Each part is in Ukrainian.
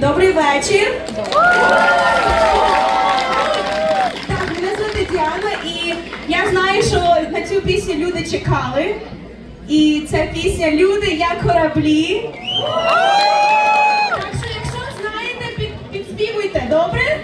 Добрий вечір. Так, мене звати Діана, і я знаю, що на цю пісню люди чекали. І ця пісня Люди як кораблі. Так що, якщо знаєте, під, підспівуйте, добре?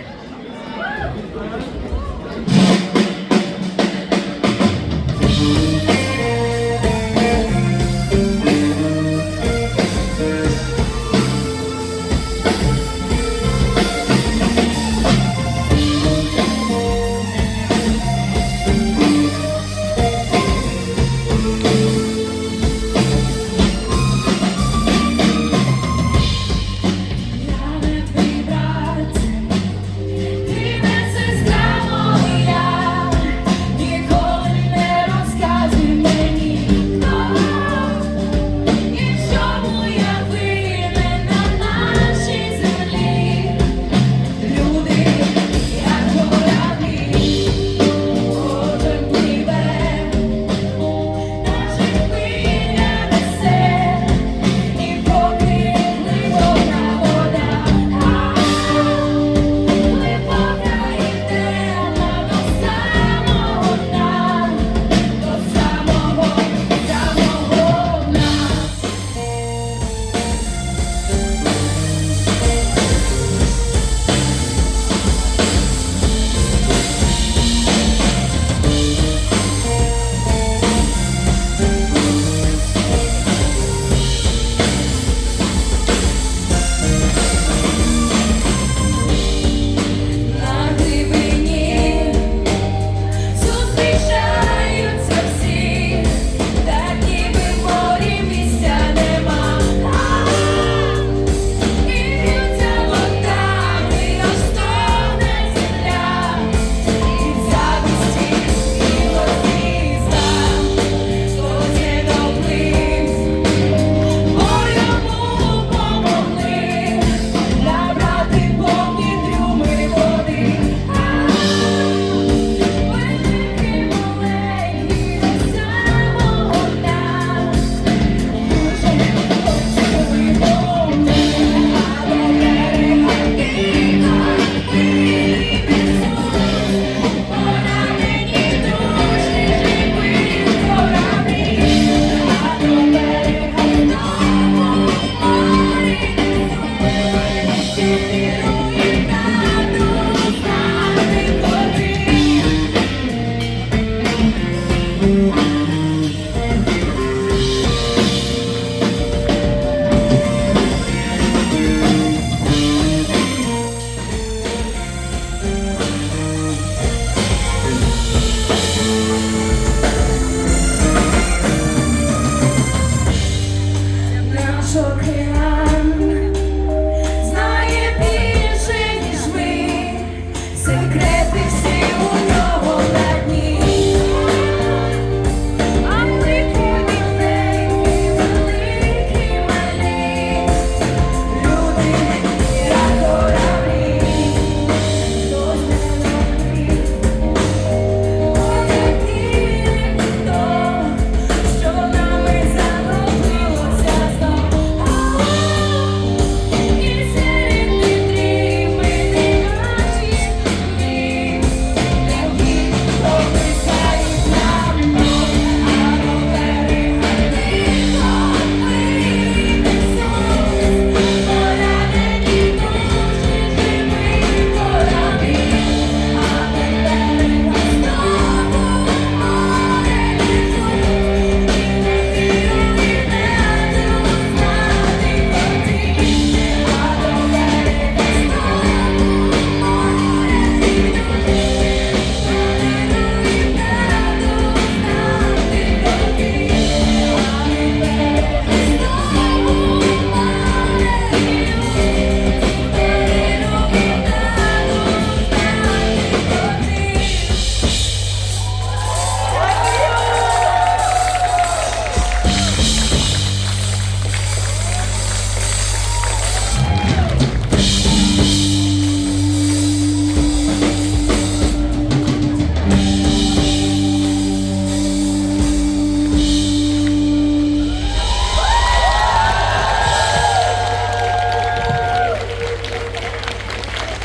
Yeah.